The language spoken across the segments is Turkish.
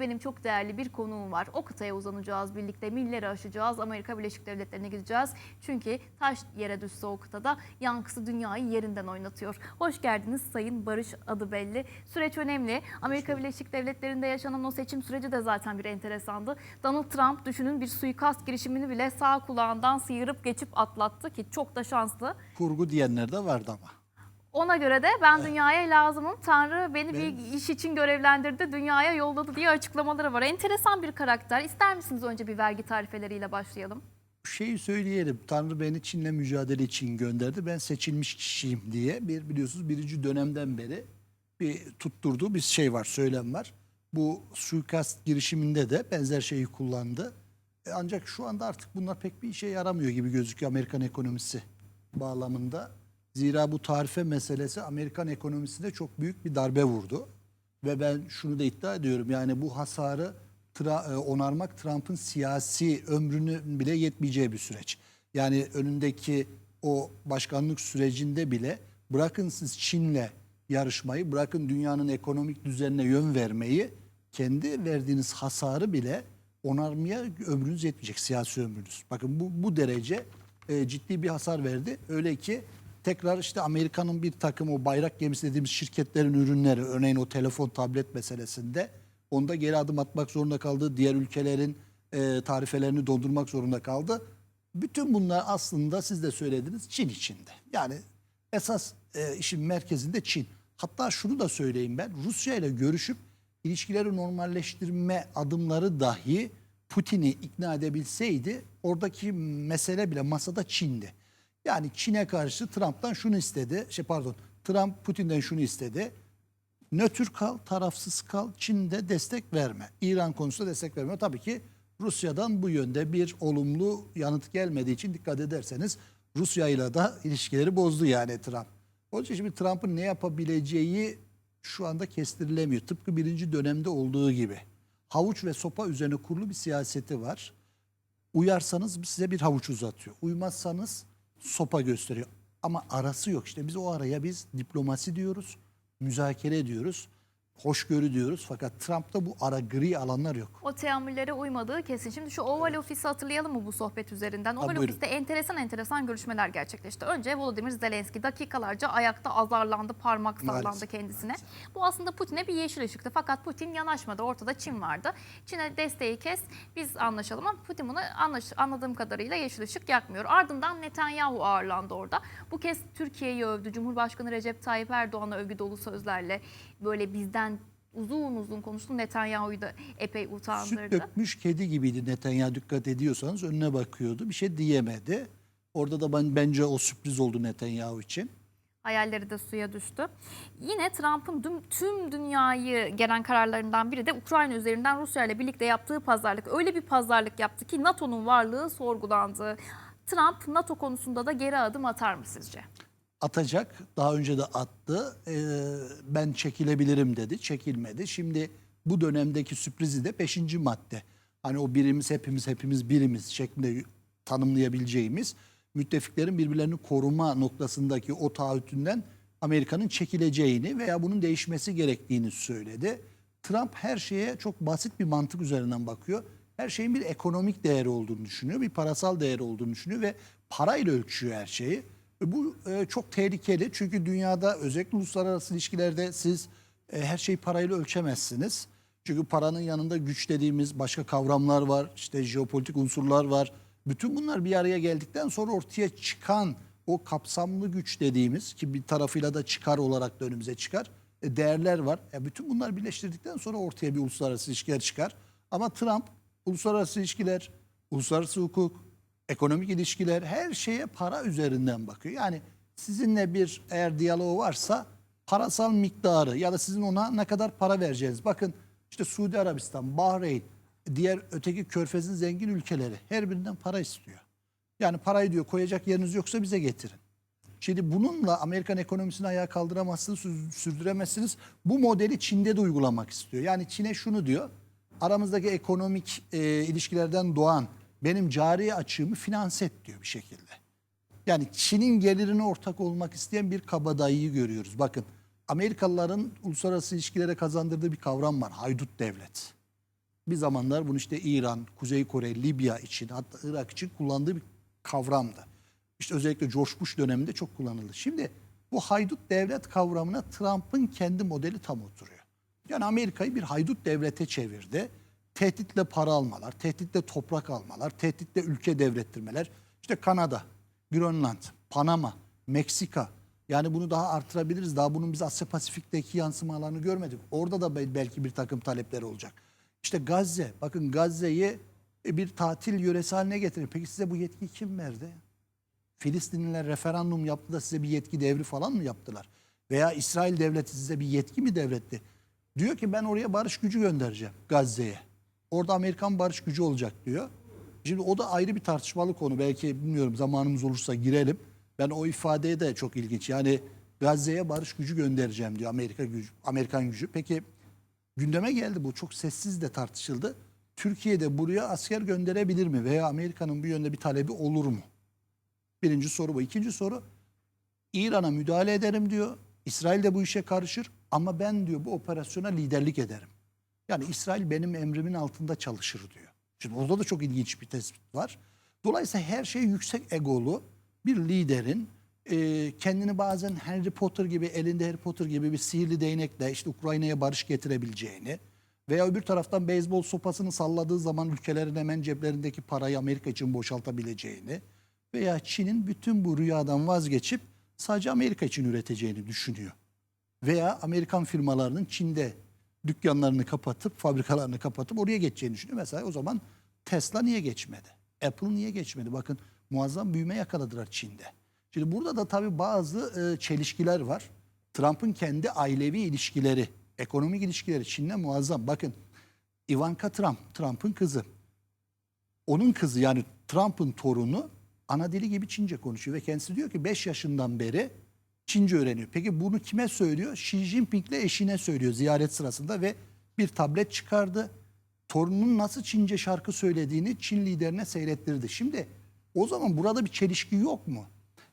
ve benim çok değerli bir konuğum var. O kıtaya uzanacağız birlikte, milleri aşacağız, Amerika Birleşik Devletleri'ne gideceğiz. Çünkü taş yere düşse o kıtada yankısı dünyayı yerinden oynatıyor. Hoş geldiniz Sayın Barış adı belli. Süreç önemli. Amerika Birleşik Devletleri'nde yaşanan o seçim süreci de zaten bir enteresandı. Donald Trump düşünün bir suikast girişimini bile sağ kulağından sıyırıp geçip atlattı ki çok da şanslı. Kurgu diyenler de vardı ama. Ona göre de ben dünyaya lazımım. Tanrı beni bir iş için görevlendirdi, dünyaya yolladı diye açıklamaları var. Enteresan bir karakter. İster misiniz önce bir vergi tarifeleriyle başlayalım? Şeyi söyleyelim. Tanrı beni Çin'le mücadele için gönderdi. Ben seçilmiş kişiyim diye bir biliyorsunuz birinci dönemden beri bir tutturduğu bir şey var, söylem var. Bu suikast girişiminde de benzer şeyi kullandı. E ancak şu anda artık bunlar pek bir işe yaramıyor gibi gözüküyor Amerikan ekonomisi bağlamında. Zira bu tarife meselesi Amerikan ekonomisine çok büyük bir darbe vurdu. Ve ben şunu da iddia ediyorum yani bu hasarı tra- e, onarmak Trump'ın siyasi ömrünün bile yetmeyeceği bir süreç. Yani önündeki o başkanlık sürecinde bile bırakın siz Çin'le yarışmayı, bırakın dünyanın ekonomik düzenine yön vermeyi, kendi verdiğiniz hasarı bile onarmaya ömrünüz yetmeyecek, siyasi ömrünüz. Bakın bu, bu derece e, ciddi bir hasar verdi. Öyle ki tekrar işte Amerika'nın bir takım o bayrak gemisi dediğimiz şirketlerin ürünleri, örneğin o telefon, tablet meselesinde onda geri adım atmak zorunda kaldı. Diğer ülkelerin e, tarifelerini dondurmak zorunda kaldı. Bütün bunlar aslında siz de söylediniz Çin içinde. Yani esas e, işin merkezinde Çin. Hatta şunu da söyleyeyim ben Rusya ile görüşüp ilişkileri normalleştirme adımları dahi Putin'i ikna edebilseydi oradaki mesele bile masada Çin'di. Yani Çin'e karşı Trump'tan şunu istedi. Şey pardon. Trump Putin'den şunu istedi. Nötr kal, tarafsız kal, Çin'de destek verme. İran konusunda destek verme. Tabii ki Rusya'dan bu yönde bir olumlu yanıt gelmediği için dikkat ederseniz Rusya ile de ilişkileri bozdu yani Trump. Onun için şimdi Trump'ın ne yapabileceği şu anda kestirilemiyor. Tıpkı birinci dönemde olduğu gibi. Havuç ve sopa üzerine kurulu bir siyaseti var. Uyarsanız size bir havuç uzatıyor. Uymazsanız sopa gösteriyor. Ama arası yok. İşte biz o araya biz diplomasi diyoruz, müzakere diyoruz, hoşgörü diyoruz. Fakat Trump'ta bu ara gri alanlar yok. O teamüllere uymadığı kesin. Şimdi şu Oval Ofis'i hatırlayalım mı bu sohbet üzerinden? Oval buyurun. Ofis'te enteresan enteresan görüşmeler gerçekleşti. Önce Volodymyr Zelenski dakikalarca ayakta azarlandı, parmak sallandı Maalesef. kendisine. Bu aslında Putin'e bir yeşil ışıktı. Fakat Putin yanaşmadı. Ortada Çin vardı. Çin'e desteği kes, biz anlaşalım ama Putin buna anlaş, anladığım kadarıyla yeşil ışık yakmıyor. Ardından Netanyahu ağırlandı orada. Bu kez Türkiye'yi övdü. Cumhurbaşkanı Recep Tayyip Erdoğan'a övgü dolu sözlerle böyle bizden uzun uzun konuştu. Netanyahu'yu da epey Süt utandırdı. dökmüş kedi gibiydi Netanyahu dikkat ediyorsanız önüne bakıyordu. Bir şey diyemedi. Orada da ben bence o sürpriz oldu Netanyahu için. Hayalleri de suya düştü. Yine Trump'ın tüm, tüm dünyayı gelen kararlarından biri de Ukrayna üzerinden Rusya ile birlikte yaptığı pazarlık. Öyle bir pazarlık yaptı ki NATO'nun varlığı sorgulandı. Trump NATO konusunda da geri adım atar mı sizce? Atacak. Daha önce de attı. Ee, ben çekilebilirim dedi. Çekilmedi. Şimdi bu dönemdeki sürprizi de 5. madde. Hani o birimiz hepimiz hepimiz birimiz şeklinde tanımlayabileceğimiz müttefiklerin birbirlerini koruma noktasındaki o taahhütünden Amerika'nın çekileceğini veya bunun değişmesi gerektiğini söyledi. Trump her şeye çok basit bir mantık üzerinden bakıyor. Her şeyin bir ekonomik değeri olduğunu düşünüyor, bir parasal değeri olduğunu düşünüyor ve parayla ölçüyor her şeyi. E, Bu e, çok tehlikeli çünkü dünyada özellikle uluslararası ilişkilerde siz e, her şeyi parayla ölçemezsiniz. Çünkü paranın yanında güç dediğimiz başka kavramlar var, işte jeopolitik unsurlar var. Bütün bunlar bir araya geldikten sonra ortaya çıkan o kapsamlı güç dediğimiz ki bir tarafıyla da çıkar olarak da önümüze çıkar. e, değerler var. E, bütün bunlar birleştirdikten sonra ortaya bir uluslararası ilişkiler çıkar. Ama Trump uluslararası ilişkiler, uluslararası hukuk, ekonomik ilişkiler her şeye para üzerinden bakıyor. Yani sizinle bir eğer diyaloğu varsa parasal miktarı ya da sizin ona ne kadar para vereceğiniz. Bakın işte Suudi Arabistan, Bahreyn, diğer öteki körfezin zengin ülkeleri her birinden para istiyor. Yani parayı diyor koyacak yeriniz yoksa bize getirin. Şimdi bununla Amerikan ekonomisini ayağa kaldıramazsınız, sü- sürdüremezsiniz. Bu modeli Çin'de de uygulamak istiyor. Yani Çin'e şunu diyor, aramızdaki ekonomik e, ilişkilerden doğan benim cari açığımı finanse et diyor bir şekilde. Yani Çin'in gelirine ortak olmak isteyen bir kabadayıyı görüyoruz. Bakın Amerikalıların uluslararası ilişkilere kazandırdığı bir kavram var. Haydut devlet. Bir zamanlar bunu işte İran, Kuzey Kore, Libya için hatta Irak için kullandığı bir kavramdı. İşte özellikle George Bush döneminde çok kullanıldı. Şimdi bu haydut devlet kavramına Trump'ın kendi modeli tam oturuyor. Yani Amerika'yı bir haydut devlete çevirdi. Tehditle para almalar, tehditle toprak almalar, tehditle ülke devrettirmeler. İşte Kanada, Grönland, Panama, Meksika. Yani bunu daha artırabiliriz. Daha bunun biz Asya Pasifik'teki yansımalarını görmedik. Orada da bel- belki bir takım talepler olacak. İşte Gazze. Bakın Gazze'yi bir tatil yöresi haline getirin. Peki size bu yetkiyi kim verdi? Filistinliler referandum yaptı da size bir yetki devri falan mı yaptılar? Veya İsrail devleti size bir yetki mi devretti? Diyor ki ben oraya barış gücü göndereceğim Gazze'ye. Orada Amerikan barış gücü olacak diyor. Şimdi o da ayrı bir tartışmalı konu. Belki bilmiyorum zamanımız olursa girelim. Ben o ifadeye de çok ilginç. Yani Gazze'ye barış gücü göndereceğim diyor Amerika gücü, Amerikan gücü. Peki gündeme geldi bu. Çok sessiz de tartışıldı. Türkiye'de buraya asker gönderebilir mi? Veya Amerika'nın bu yönde bir talebi olur mu? Birinci soru bu. İkinci soru İran'a müdahale ederim diyor. İsrail de bu işe karışır ama ben diyor bu operasyona liderlik ederim. Yani İsrail benim emrimin altında çalışır diyor. Şimdi orada da çok ilginç bir tespit var. Dolayısıyla her şey yüksek egolu bir liderin e, kendini bazen Harry Potter gibi elinde Harry Potter gibi bir sihirli değnekle işte Ukrayna'ya barış getirebileceğini veya öbür taraftan beyzbol sopasını salladığı zaman ülkelerin hemen ceplerindeki parayı Amerika için boşaltabileceğini veya Çin'in bütün bu rüyadan vazgeçip sadece Amerika için üreteceğini düşünüyor. Veya Amerikan firmalarının Çin'de dükkanlarını kapatıp, fabrikalarını kapatıp oraya geçeceğini düşünüyor. Mesela o zaman Tesla niye geçmedi? Apple niye geçmedi? Bakın muazzam büyüme yakaladılar Çin'de. Şimdi burada da tabii bazı e, çelişkiler var. Trump'ın kendi ailevi ilişkileri, ekonomik ilişkileri Çin'le muazzam. Bakın Ivanka Trump, Trump'ın kızı. Onun kızı yani Trump'ın torunu ana dili gibi Çince konuşuyor ve kendisi diyor ki 5 yaşından beri Çince öğreniyor. Peki bunu kime söylüyor? Xi Jinping'le eşine söylüyor ziyaret sırasında ve bir tablet çıkardı. Torununun nasıl Çince şarkı söylediğini Çin liderine seyrettirdi. Şimdi o zaman burada bir çelişki yok mu?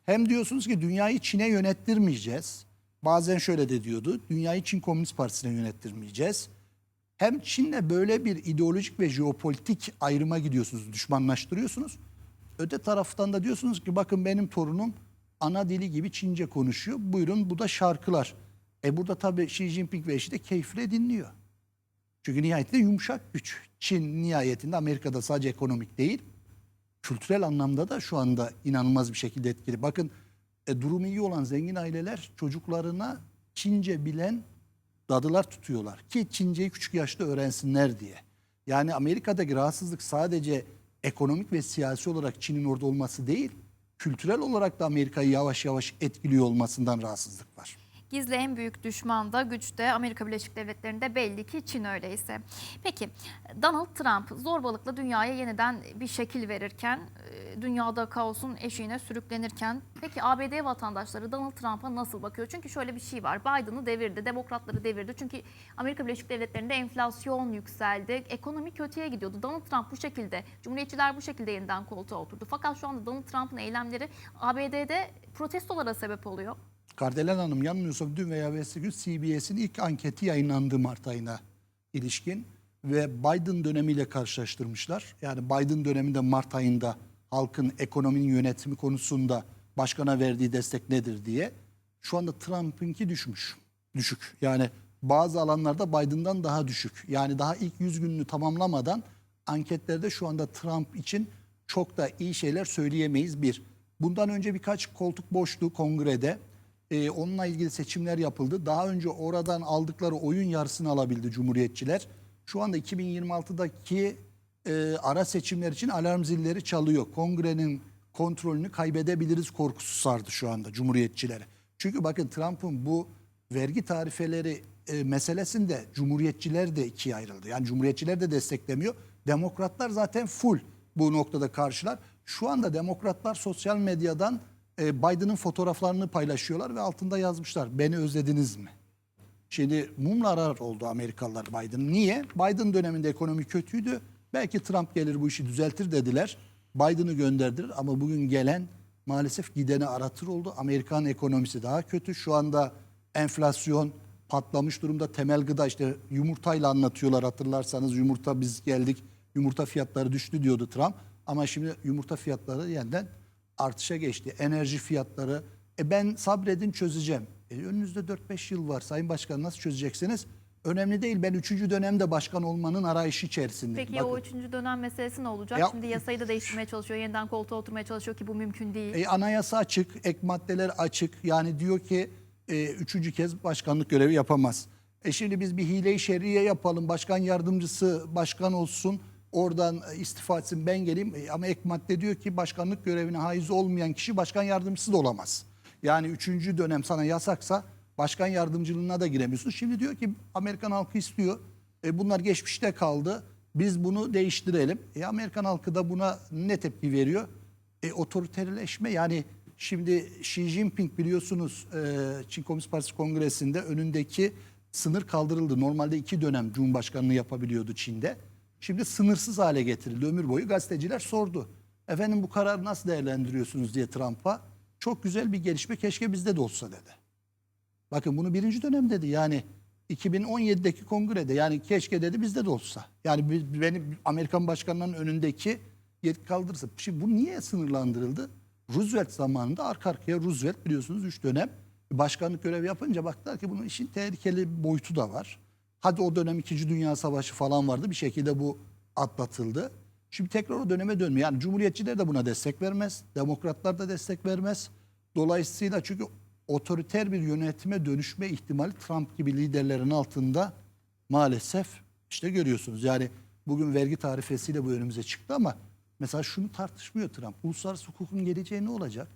Hem diyorsunuz ki dünyayı Çin'e yönettirmeyeceğiz. Bazen şöyle de diyordu. Dünyayı Çin Komünist Partisi'ne yönettirmeyeceğiz. Hem Çin'le böyle bir ideolojik ve jeopolitik ayrıma gidiyorsunuz, düşmanlaştırıyorsunuz. Öte taraftan da diyorsunuz ki bakın benim torunum ana dili gibi Çince konuşuyor. Buyurun bu da şarkılar. E burada tabii Xi Jinping ve eşi de keyifle dinliyor. Çünkü nihayetinde yumuşak güç. Çin nihayetinde Amerika'da sadece ekonomik değil, kültürel anlamda da şu anda inanılmaz bir şekilde etkili. Bakın e, durumu iyi olan zengin aileler çocuklarına Çince bilen dadılar tutuyorlar ki Çinceyi küçük yaşta öğrensinler diye. Yani Amerika'daki rahatsızlık sadece ekonomik ve siyasi olarak Çin'in orada olması değil, kültürel olarak da Amerika'yı yavaş yavaş etkiliyor olmasından rahatsızlık var. Gizli en büyük düşman da güçte Amerika Birleşik Devletleri'nde belli ki Çin öyleyse. Peki Donald Trump zorbalıkla dünyaya yeniden bir şekil verirken, e, dünyada kaosun eşiğine sürüklenirken peki ABD vatandaşları Donald Trump'a nasıl bakıyor? Çünkü şöyle bir şey var. Biden'ı devirdi, demokratları devirdi. Çünkü Amerika Birleşik Devletleri'nde enflasyon yükseldi, ekonomi kötüye gidiyordu. Donald Trump bu şekilde, Cumhuriyetçiler bu şekilde yeniden koltuğa oturdu. Fakat şu anda Donald Trump'ın eylemleri ABD'de protestolara sebep oluyor. Kardelen Hanım yanılmıyorsam dün veya evvelsi gün CBS'in ilk anketi yayınlandı Mart ayına ilişkin ve Biden dönemiyle karşılaştırmışlar. Yani Biden döneminde Mart ayında halkın ekonominin yönetimi konusunda başkana verdiği destek nedir diye. Şu anda Trump'ınki düşmüş. Düşük. Yani bazı alanlarda Biden'dan daha düşük. Yani daha ilk 100 gününü tamamlamadan anketlerde şu anda Trump için çok da iyi şeyler söyleyemeyiz bir. Bundan önce birkaç koltuk boştu kongrede. Ee, onunla ilgili seçimler yapıldı. Daha önce oradan aldıkları oyun yarısını alabildi Cumhuriyetçiler. Şu anda 2026'daki e, ara seçimler için alarm zilleri çalıyor. Kongrenin kontrolünü kaybedebiliriz korkusu sardı şu anda Cumhuriyetçilere. Çünkü bakın Trump'ın bu vergi tarifeleri e, meselesinde Cumhuriyetçiler de ikiye ayrıldı. Yani Cumhuriyetçiler de desteklemiyor. Demokratlar zaten full bu noktada karşılar. Şu anda demokratlar sosyal medyadan e, Biden'ın fotoğraflarını paylaşıyorlar ve altında yazmışlar. Beni özlediniz mi? Şimdi mumla arar oldu Amerikalılar Biden. Niye? Biden döneminde ekonomi kötüydü. Belki Trump gelir bu işi düzeltir dediler. Biden'ı gönderdiler ama bugün gelen maalesef gideni aratır oldu. Amerikan ekonomisi daha kötü. Şu anda enflasyon patlamış durumda temel gıda işte yumurtayla anlatıyorlar hatırlarsanız yumurta biz geldik yumurta fiyatları düştü diyordu Trump ama şimdi yumurta fiyatları yeniden artışa geçti. Enerji fiyatları e ben sabredin çözeceğim. E önünüzde 4-5 yıl var Sayın Başkan nasıl çözeceksiniz? Önemli değil ben 3. dönemde başkan olmanın arayışı içerisindeyim. Peki o Bakın. üçüncü dönem meselesi ne olacak? Ya- Şimdi yasayı da değiştirmeye çalışıyor, yeniden koltuğa oturmaya çalışıyor ki bu mümkün değil. E, anayasa açık, ek maddeler açık. Yani diyor ki e, üçüncü kez başkanlık görevi yapamaz. E şimdi biz bir hile-i şerriye yapalım. Başkan yardımcısı başkan olsun. Oradan e, istifa etsin ben geleyim. E, ama ek madde diyor ki başkanlık görevine haiz olmayan kişi başkan yardımcısı da olamaz. Yani üçüncü dönem sana yasaksa başkan yardımcılığına da giremiyorsun. Şimdi diyor ki Amerikan halkı istiyor. E, bunlar geçmişte kaldı. Biz bunu değiştirelim. E, Amerikan halkı da buna ne tepki veriyor? E, otoriterleşme yani şimdi Xi Jinping biliyorsunuz e, Çin Komünist Partisi Kongresi'nde önündeki sınır kaldırıldı. Normalde iki dönem Cumhurbaşkanlığı yapabiliyordu Çin'de. Şimdi sınırsız hale getirildi. Ömür boyu gazeteciler sordu. Efendim bu kararı nasıl değerlendiriyorsunuz diye Trump'a. Çok güzel bir gelişme keşke bizde de olsa dedi. Bakın bunu birinci dönem dedi yani 2017'deki kongrede yani keşke dedi bizde de olsa. Yani benim Amerikan başkanlarının önündeki yetki kaldırırsa. Şimdi bu niye sınırlandırıldı? Roosevelt zamanında arka arkaya Roosevelt biliyorsunuz 3 dönem başkanlık görevi yapınca baktılar ki bunun işin tehlikeli boyutu da var. Hadi o dönem 2. Dünya Savaşı falan vardı bir şekilde bu atlatıldı. Şimdi tekrar o döneme dönmüyor. Yani Cumhuriyetçiler de buna destek vermez. Demokratlar da destek vermez. Dolayısıyla çünkü otoriter bir yönetime dönüşme ihtimali Trump gibi liderlerin altında maalesef işte görüyorsunuz. Yani bugün vergi tarifesiyle bu önümüze çıktı ama mesela şunu tartışmıyor Trump. Uluslararası hukukun geleceği ne olacak?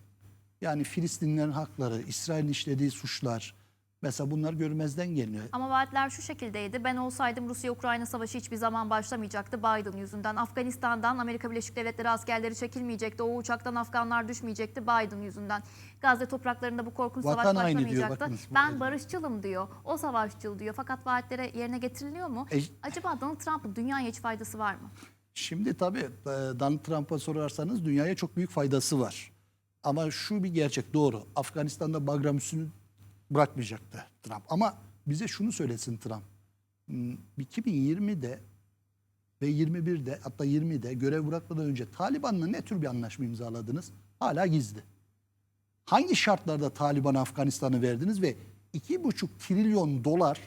Yani Filistinlerin hakları, İsrail'in işlediği suçlar mesela bunlar görmezden geliyor. Ama vaatler şu şekildeydi. Ben olsaydım Rusya-Ukrayna savaşı hiçbir zaman başlamayacaktı Biden yüzünden. Afganistan'dan Amerika Birleşik Devletleri askerleri çekilmeyecekti. O uçaktan Afganlar düşmeyecekti Biden yüzünden. Gazze topraklarında bu korkunç Vatan savaş diyor, başlamayacaktı. bu ben barışçılım diyor. O savaşçıl diyor. Fakat vaatleri yerine getiriliyor mu? E- Acaba Donald Trump'ın dünyaya hiç faydası var mı? Şimdi tabii e, Donald Trump'a sorarsanız dünyaya çok büyük faydası var. Ama şu bir gerçek doğru. Afganistan'da Bagram üssünü bırakmayacaktı Trump. Ama bize şunu söylesin Trump. Hmm, 2020'de ve 21'de hatta 20'de görev bırakmadan önce Taliban'la ne tür bir anlaşma imzaladınız? Hala gizli. Hangi şartlarda Taliban Afganistan'ı verdiniz ve 2,5 trilyon dolar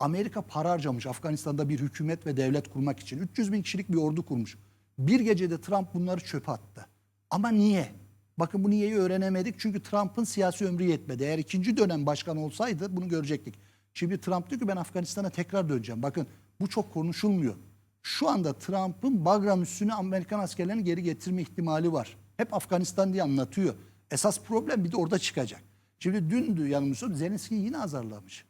Amerika para harcamış Afganistan'da bir hükümet ve devlet kurmak için. 300 bin kişilik bir ordu kurmuş. Bir gecede Trump bunları çöpe attı. Ama niye? Bakın bu niyeyi öğrenemedik çünkü Trump'ın siyasi ömrü yetmedi. Eğer ikinci dönem başkan olsaydı bunu görecektik. Şimdi Trump diyor ki ben Afganistan'a tekrar döneceğim. Bakın bu çok konuşulmuyor. Şu anda Trump'ın Bagram üssüne Amerikan askerlerini geri getirme ihtimali var. Hep Afganistan diye anlatıyor. Esas problem bir de orada çıkacak. Şimdi dün yanılmıyorsam Zelenski yine azarlamış.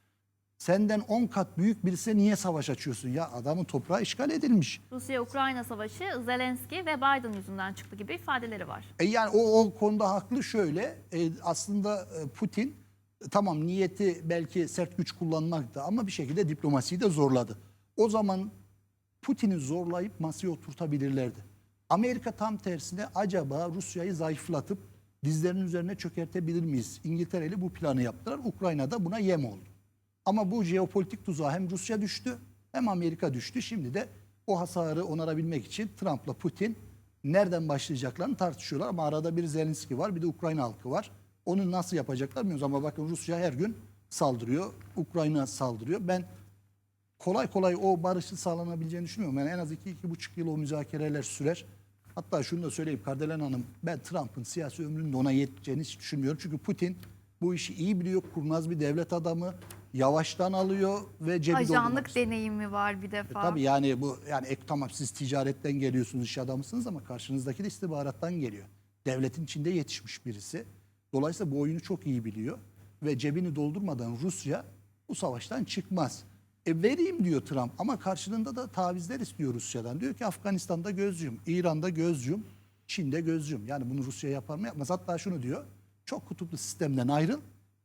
Senden 10 kat büyük birisine niye savaş açıyorsun? Ya adamın toprağı işgal edilmiş. Rusya-Ukrayna savaşı Zelenski ve Biden yüzünden çıktı gibi ifadeleri var. E yani o, o konuda haklı şöyle. e, aslında e, Putin e, tamam niyeti belki sert güç kullanmaktı ama bir şekilde diplomasiyi de zorladı. O zaman Putin'i zorlayıp masaya oturtabilirlerdi. Amerika tam tersine acaba Rusya'yı zayıflatıp dizlerinin üzerine çökertebilir miyiz? İngiltere ile bu planı yaptılar. Ukrayna'da buna yem oldu. Ama bu jeopolitik tuzağa hem Rusya düştü hem Amerika düştü. Şimdi de o hasarı onarabilmek için Trump'la Putin nereden başlayacaklarını tartışıyorlar. Ama arada bir Zelenski var bir de Ukrayna halkı var. Onu nasıl yapacaklar bilmiyoruz ama bakın Rusya her gün saldırıyor. Ukrayna saldırıyor. Ben kolay kolay o barışın sağlanabileceğini düşünmüyorum. Yani en az iki, iki buçuk yıl o müzakereler sürer. Hatta şunu da söyleyeyim Kardelen Hanım ben Trump'ın siyasi ömrünün ona yeteceğini hiç düşünmüyorum. Çünkü Putin bu işi iyi biliyor. Kurnaz bir devlet adamı. Yavaştan alıyor ve cebi Ajanlık deneyimi var bir E defa. tabii yani bu yani ek, tamam siz ticaretten geliyorsunuz iş adamısınız ama karşınızdaki de istihbarattan geliyor. Devletin içinde yetişmiş birisi. Dolayısıyla bu oyunu çok iyi biliyor ve cebini doldurmadan Rusya bu savaştan çıkmaz. E vereyim diyor Trump ama karşılığında da tavizler istiyor Rusya'dan. Diyor ki Afganistan'da göz yum, İran'da göz yum, Çin'de göz yum. Yani bunu Rusya yapar mı yapmaz. Hatta şunu diyor. Çok kutuplu sistemden ayrıl.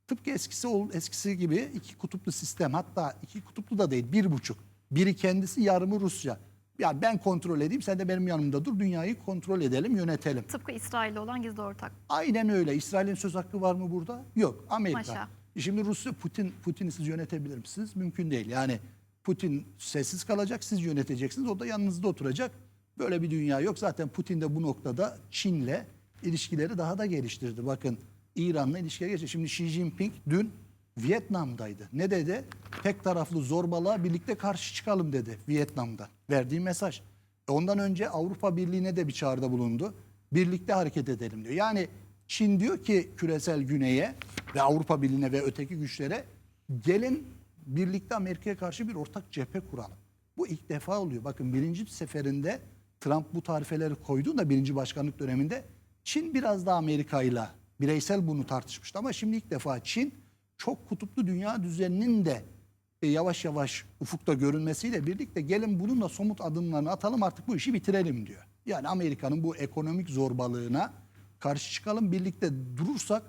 Tıpkı eskisi eskisi gibi iki kutuplu sistem hatta iki kutuplu da değil bir buçuk. Biri kendisi yarımı Rusya. Yani ben kontrol edeyim sen de benim yanımda dur dünyayı kontrol edelim yönetelim. Tıpkı İsrail'le olan gizli ortak. Aynen öyle. İsrail'in söz hakkı var mı burada? Yok. Amerika. Maşa. Şimdi Rusya Putin Putin'i siz yönetebilir misiniz? Mümkün değil. Yani Putin sessiz kalacak, siz yöneteceksiniz. O da yanınızda oturacak. Böyle bir dünya yok. Zaten Putin de bu noktada Çin'le ilişkileri daha da geliştirdi. Bakın İran'la ilişkiye geçti. Şimdi Xi Jinping dün Vietnam'daydı. Ne dedi? Tek taraflı zorbalığa birlikte karşı çıkalım dedi Vietnam'da. Verdiği mesaj. E Ondan önce Avrupa Birliği'ne de bir çağrıda bulundu. Birlikte hareket edelim diyor. Yani Çin diyor ki küresel güneye ve Avrupa Birliği'ne ve öteki güçlere gelin birlikte Amerika'ya karşı bir ortak cephe kuralım. Bu ilk defa oluyor. Bakın birinci seferinde Trump bu tarifeleri koyduğunda birinci başkanlık döneminde Çin biraz daha Amerika ile bireysel bunu tartışmıştı ama şimdi ilk defa Çin çok kutuplu dünya düzeninin de e, yavaş yavaş ufukta görünmesiyle birlikte gelin bununla somut adımlarını atalım artık bu işi bitirelim diyor. Yani Amerika'nın bu ekonomik zorbalığına karşı çıkalım birlikte durursak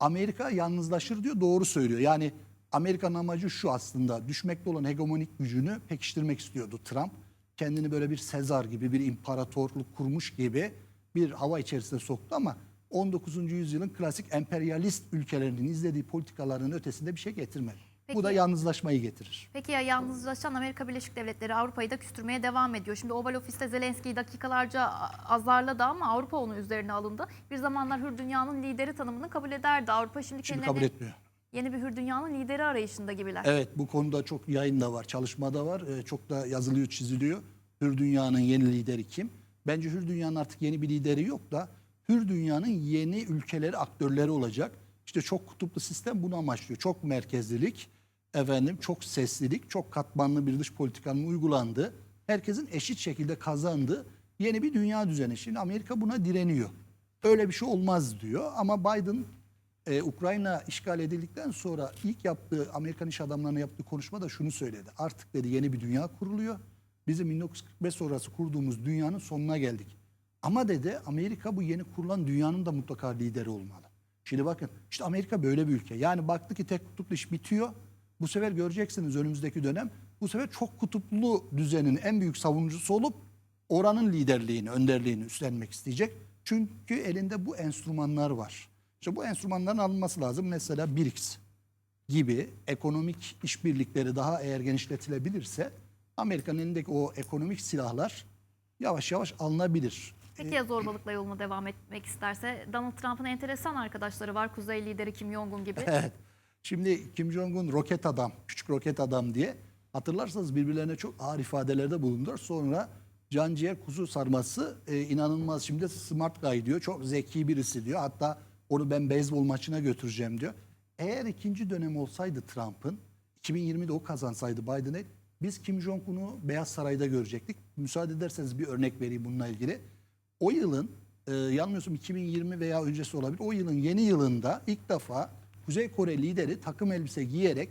Amerika yalnızlaşır diyor doğru söylüyor. Yani Amerika'nın amacı şu aslında düşmekte olan hegemonik gücünü pekiştirmek istiyordu Trump. Kendini böyle bir Sezar gibi bir imparatorluk kurmuş gibi bir hava içerisine soktu ama 19. yüzyılın klasik emperyalist ülkelerinin izlediği politikaların ötesinde bir şey getirmedi. Peki- Bu da yalnızlaşmayı getirir. Peki ya yalnızlaşan Amerika Birleşik Devletleri Avrupa'yı da küstürmeye devam ediyor. Şimdi Oval Ofis'te Zelenski'yi dakikalarca azarladı ama Avrupa onun üzerine alındı. Bir zamanlar hür dünyanın lideri tanımını kabul ederdi. Avrupa şimdi, Şimdi kabul etmiyor. yeni bir hür dünyanın lideri arayışında gibiler. Evet bu konuda çok yayın da var, çalışma da var. Ee, çok da yazılıyor, çiziliyor. Hür Dünya'nın yeni lideri kim? Bence Hür Dünya'nın artık yeni bir lideri yok da Hür Dünya'nın yeni ülkeleri, aktörleri olacak. İşte çok kutuplu sistem bunu amaçlıyor. Çok merkezlilik, efendim çok seslilik, çok katmanlı bir dış politikanın uygulandığı, herkesin eşit şekilde kazandığı yeni bir dünya düzeni. Şimdi Amerika buna direniyor. Öyle bir şey olmaz diyor ama Biden e, Ukrayna işgal edildikten sonra ilk yaptığı Amerikan iş adamlarına yaptığı konuşmada şunu söyledi. Artık dedi yeni bir dünya kuruluyor. Bizim 1945 sonrası kurduğumuz dünyanın sonuna geldik. Ama dedi Amerika bu yeni kurulan dünyanın da mutlaka lideri olmalı. Şimdi bakın işte Amerika böyle bir ülke. Yani baktı ki tek kutuplu iş bitiyor. Bu sefer göreceksiniz önümüzdeki dönem. Bu sefer çok kutuplu düzenin en büyük savunucusu olup oranın liderliğini, önderliğini üstlenmek isteyecek. Çünkü elinde bu enstrümanlar var. İşte bu enstrümanların alınması lazım. Mesela BRICS gibi ekonomik işbirlikleri daha eğer genişletilebilirse Amerika'nın elindeki o ekonomik silahlar yavaş yavaş alınabilir. Peki ya zorbalıkla yoluna devam etmek isterse? Donald Trump'ın enteresan arkadaşları var. Kuzey lideri Kim Jong-un gibi. Evet. Şimdi Kim Jong-un roket adam, küçük roket adam diye hatırlarsanız birbirlerine çok ağır ifadelerde bulundular. Sonra can ciğer kuzu sarması e, inanılmaz şimdi smart guy diyor. Çok zeki birisi diyor. Hatta onu ben beyzbol maçına götüreceğim diyor. Eğer ikinci dönem olsaydı Trump'ın 2020'de o kazansaydı Biden'e biz Kim Jong-un'u Beyaz Saray'da görecektik. Müsaade ederseniz bir örnek vereyim bununla ilgili. O yılın e, yanılmıyorsam 2020 veya öncesi olabilir. O yılın yeni yılında ilk defa Kuzey Kore lideri takım elbise giyerek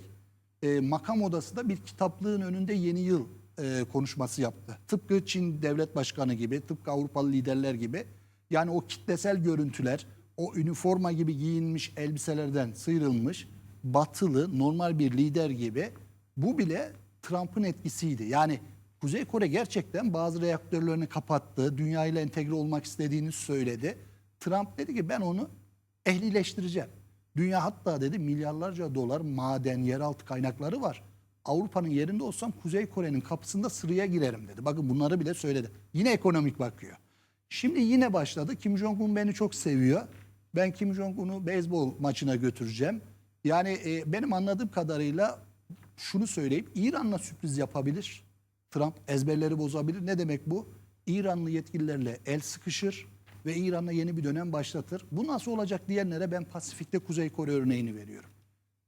e, makam odasında bir kitaplığın önünde yeni yıl e, konuşması yaptı. Tıpkı Çin devlet başkanı gibi, tıpkı Avrupalı liderler gibi. Yani o kitlesel görüntüler, o üniforma gibi giyinmiş elbiselerden sıyrılmış, batılı, normal bir lider gibi bu bile Trump'ın etkisiydi. Yani Kuzey Kore gerçekten bazı reaktörlerini kapattı, dünyayla entegre olmak istediğini söyledi. Trump dedi ki ben onu ehlileştireceğim. Dünya hatta dedi milyarlarca dolar maden, yeraltı kaynakları var. Avrupa'nın yerinde olsam Kuzey Kore'nin kapısında sıraya girerim dedi. Bakın bunları bile söyledi. Yine ekonomik bakıyor. Şimdi yine başladı. Kim Jong-un beni çok seviyor. Ben Kim Jong-un'u beyzbol maçına götüreceğim. Yani e, benim anladığım kadarıyla şunu söyleyeyim. İran'la sürpriz yapabilir. Trump ezberleri bozabilir. Ne demek bu? İranlı yetkililerle el sıkışır ve İran'la yeni bir dönem başlatır. Bu nasıl olacak diyenlere ben Pasifik'te Kuzey Kore örneğini veriyorum.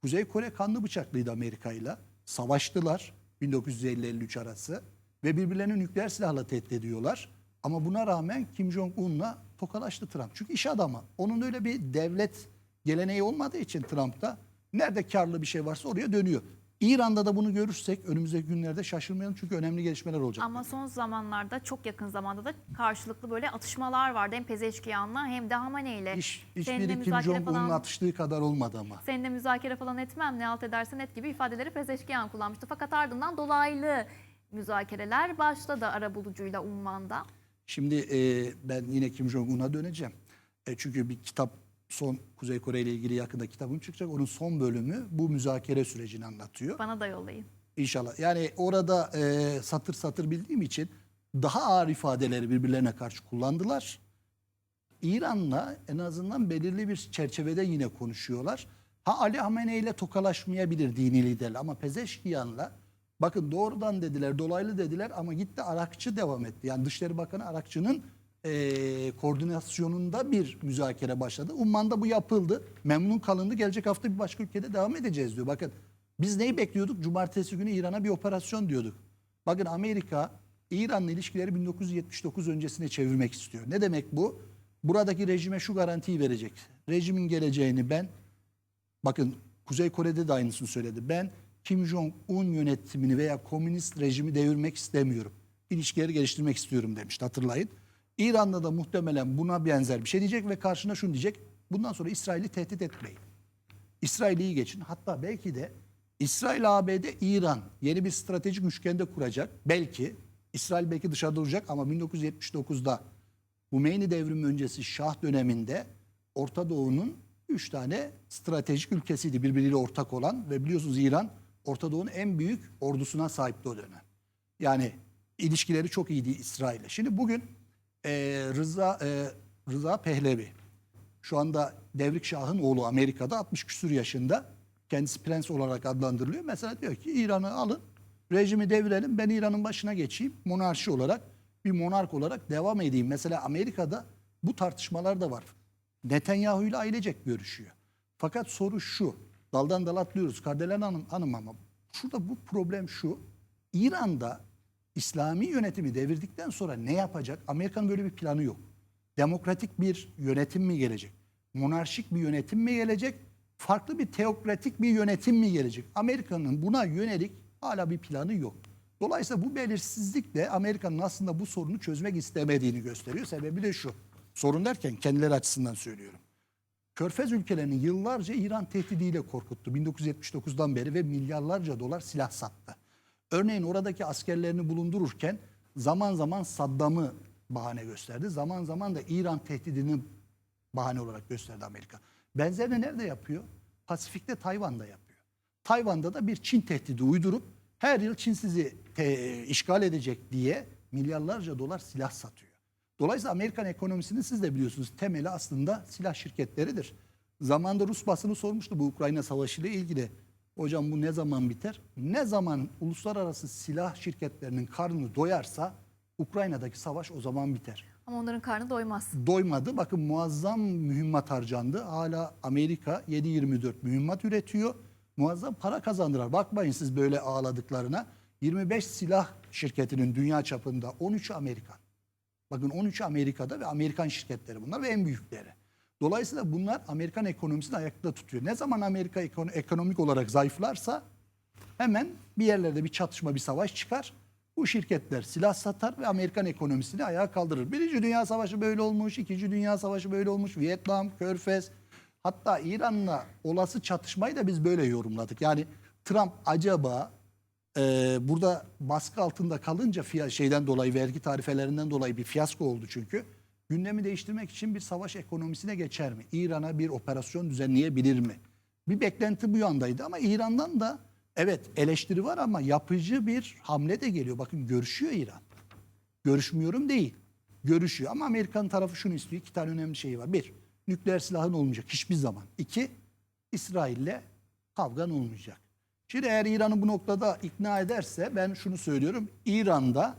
Kuzey Kore kanlı bıçaklıydı Amerika ile. Savaştılar 1950-53 arası ve birbirlerini nükleer silahla tehdit ediyorlar. Ama buna rağmen Kim Jong-un'la tokalaştı Trump. Çünkü iş adamı. Onun öyle bir devlet geleneği olmadığı için Trump'ta nerede karlı bir şey varsa oraya dönüyor. İran'da da bunu görürsek önümüzdeki günlerde şaşırmayalım çünkü önemli gelişmeler olacak. Ama son zamanlarda çok yakın zamanda da karşılıklı böyle atışmalar vardı. Hem Pezeşkiyan'la hem de Hamane ile. İş, hiçbiri Kim Jong-un'un atıştığı kadar olmadı ama. Seninle müzakere falan etmem, ne alt edersen et gibi ifadeleri Pezeşkiyan kullanmıştı. Fakat ardından dolaylı müzakereler başladı arabulucuyla Umman'da. Şimdi e, ben yine Kim Jong-un'a döneceğim. E, çünkü bir kitap son Kuzey Kore ile ilgili yakında kitabım çıkacak. Onun son bölümü bu müzakere sürecini anlatıyor. Bana da yollayın. İnşallah. Yani orada e, satır satır bildiğim için daha ağır ifadeleri birbirlerine karşı kullandılar. İran'la en azından belirli bir çerçevede yine konuşuyorlar. Ha Ali Hamenei ile tokalaşmayabilir dini liderler ama Pezeşkiyan'la bakın doğrudan dediler, dolaylı dediler ama gitti Arakçı devam etti. Yani Dışişleri Bakanı Arakçı'nın e, koordinasyonunda bir müzakere başladı. Umman'da bu yapıldı. Memnun kalındı. Gelecek hafta bir başka ülkede devam edeceğiz diyor. Bakın biz neyi bekliyorduk? Cumartesi günü İran'a bir operasyon diyorduk. Bakın Amerika İran'la ilişkileri 1979 öncesine çevirmek istiyor. Ne demek bu? Buradaki rejime şu garantiyi verecek. Rejimin geleceğini ben Bakın Kuzey Kore'de de aynısını söyledi. Ben Kim Jong-un yönetimini veya komünist rejimi devirmek istemiyorum. İlişkileri geliştirmek istiyorum demişti hatırlayın. İran'da da muhtemelen buna benzer bir şey diyecek ve karşına şunu diyecek. Bundan sonra İsrail'i tehdit etmeyin. İsrail'i geçin. Hatta belki de İsrail, ABD, İran yeni bir stratejik üçgende kuracak. Belki İsrail belki dışarıda duracak ama 1979'da Hümeyni devrimi öncesi Şah döneminde Orta Doğu'nun üç tane stratejik ülkesiydi birbiriyle ortak olan ve biliyorsunuz İran Orta Doğu'nun en büyük ordusuna sahipti o dönem. Yani ilişkileri çok iyiydi İsrail'le. Şimdi bugün e, Rıza e, Rıza Pehlevi şu anda Devrik Şah'ın oğlu Amerika'da 60 küsur yaşında. Kendisi prens olarak adlandırılıyor. Mesela diyor ki İran'ı alın, rejimi devirelim, ben İran'ın başına geçeyim. Monarşi olarak, bir monark olarak devam edeyim. Mesela Amerika'da bu tartışmalar da var. Netanyahu ile ailecek görüşüyor. Fakat soru şu, daldan dala atlıyoruz. Kardelen Hanım, hanım ama şurada bu problem şu. İran'da İslami yönetimi devirdikten sonra ne yapacak? Amerika'nın böyle bir planı yok. Demokratik bir yönetim mi gelecek? Monarşik bir yönetim mi gelecek? Farklı bir teokratik bir yönetim mi gelecek? Amerika'nın buna yönelik hala bir planı yok. Dolayısıyla bu belirsizlik de Amerika'nın aslında bu sorunu çözmek istemediğini gösteriyor. Sebebi de şu. Sorun derken kendileri açısından söylüyorum. Körfez ülkelerini yıllarca İran tehdidiyle korkuttu 1979'dan beri ve milyarlarca dolar silah sattı. Örneğin oradaki askerlerini bulundururken zaman zaman Saddam'ı bahane gösterdi. Zaman zaman da İran tehdidini bahane olarak gösterdi Amerika. Benzerini nerede yapıyor? Pasifik'te Tayvan'da yapıyor. Tayvan'da da bir Çin tehdidi uydurup her yıl Çin sizi işgal edecek diye milyarlarca dolar silah satıyor. Dolayısıyla Amerikan ekonomisinin siz de biliyorsunuz temeli aslında silah şirketleridir. Zamanında Rus basını sormuştu bu Ukrayna Savaşı ile ilgili. Hocam bu ne zaman biter? Ne zaman uluslararası silah şirketlerinin karnı doyarsa Ukrayna'daki savaş o zaman biter. Ama onların karnı doymaz. Doymadı. Bakın muazzam mühimmat harcandı. Hala Amerika 7-24 mühimmat üretiyor. Muazzam para kazandılar. Bakmayın siz böyle ağladıklarına. 25 silah şirketinin dünya çapında 13'ü Amerikan. Bakın 13'ü Amerika'da ve Amerikan şirketleri bunlar ve en büyükleri. Dolayısıyla bunlar Amerikan ekonomisini ayakta tutuyor. Ne zaman Amerika ekon- ekonomik olarak zayıflarsa hemen bir yerlerde bir çatışma, bir savaş çıkar. Bu şirketler silah satar ve Amerikan ekonomisini ayağa kaldırır. Birinci Dünya Savaşı böyle olmuş, İkinci Dünya Savaşı böyle olmuş, Vietnam, Körfez. Hatta İran'la olası çatışmayı da biz böyle yorumladık. Yani Trump acaba e, burada baskı altında kalınca şeyden dolayı vergi tarifelerinden dolayı bir fiyasko oldu çünkü. Gündemi değiştirmek için bir savaş ekonomisine geçer mi? İran'a bir operasyon düzenleyebilir mi? Bir beklenti bu yandaydı ama İran'dan da evet eleştiri var ama yapıcı bir hamle de geliyor. Bakın görüşüyor İran. Görüşmüyorum değil. Görüşüyor ama Amerikan tarafı şunu istiyor. İki tane önemli şey var. Bir, nükleer silahın olmayacak hiçbir zaman. İki, İsrail'le kavgan olmayacak. Şimdi eğer İran'ı bu noktada ikna ederse ben şunu söylüyorum. İran'da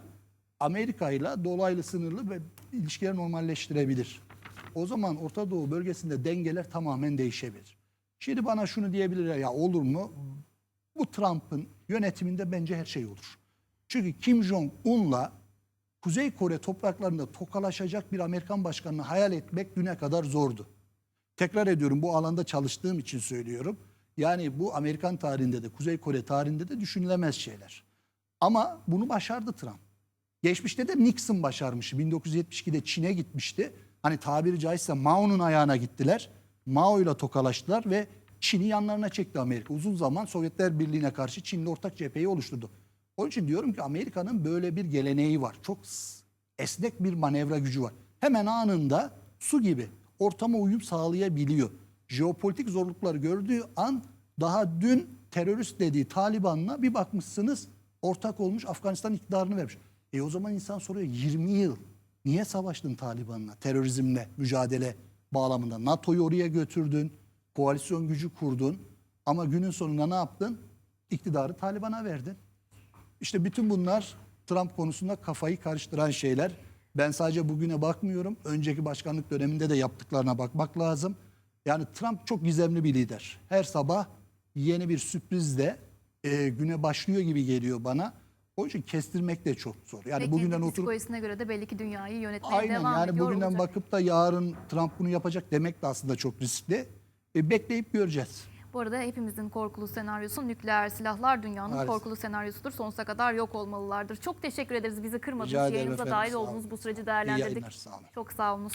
Amerika ile dolaylı sınırlı ve ilişkileri normalleştirebilir. O zaman Orta Doğu bölgesinde dengeler tamamen değişebilir. Şimdi bana şunu diyebilirler ya olur mu? Bu Trump'ın yönetiminde bence her şey olur. Çünkü Kim Jong-un'la Kuzey Kore topraklarında tokalaşacak bir Amerikan başkanını hayal etmek düne kadar zordu. Tekrar ediyorum bu alanda çalıştığım için söylüyorum. Yani bu Amerikan tarihinde de Kuzey Kore tarihinde de düşünülemez şeyler. Ama bunu başardı Trump. Geçmişte de Nixon başarmış. 1972'de Çin'e gitmişti. Hani tabiri caizse Mao'nun ayağına gittiler. Mao ile tokalaştılar ve Çin'i yanlarına çekti Amerika. Uzun zaman Sovyetler Birliği'ne karşı Çin'le ortak cepheyi oluşturdu. Onun için diyorum ki Amerika'nın böyle bir geleneği var. Çok esnek bir manevra gücü var. Hemen anında su gibi ortama uyum sağlayabiliyor. Jeopolitik zorlukları gördüğü an daha dün terörist dediği Taliban'la bir bakmışsınız ortak olmuş Afganistan iktidarını vermiş. E o zaman insan soruyor 20 yıl niye savaştın Taliban'la terörizmle mücadele bağlamında? NATO'yu oraya götürdün, koalisyon gücü kurdun ama günün sonunda ne yaptın? İktidarı Taliban'a verdin. İşte bütün bunlar Trump konusunda kafayı karıştıran şeyler. Ben sadece bugüne bakmıyorum. Önceki başkanlık döneminde de yaptıklarına bakmak lazım. Yani Trump çok gizemli bir lider. Her sabah yeni bir sürprizle e, güne başlıyor gibi geliyor bana. Onun için kestirmek de çok zor. Yani Ve bugünden kendi oturup psikolojisine göre de belli ki dünyayı yönetmeye aynen devam yani ediyor bugünden olacak. bakıp da yarın Trump bunu yapacak demek de aslında çok riskli. E, bekleyip göreceğiz. Bu arada hepimizin korkulu senaryosu nükleer silahlar dünyanın Maalesef. korkulu senaryosudur. Sonsuza kadar yok olmalılardır. Çok teşekkür ederiz bizi kırmadınız. Rica ederim Yayınımıza efendim, dahil sağ olun. oldunuz. Bu süreci değerlendirdik. yayınlar, sağ olun. Çok sağ olunuz.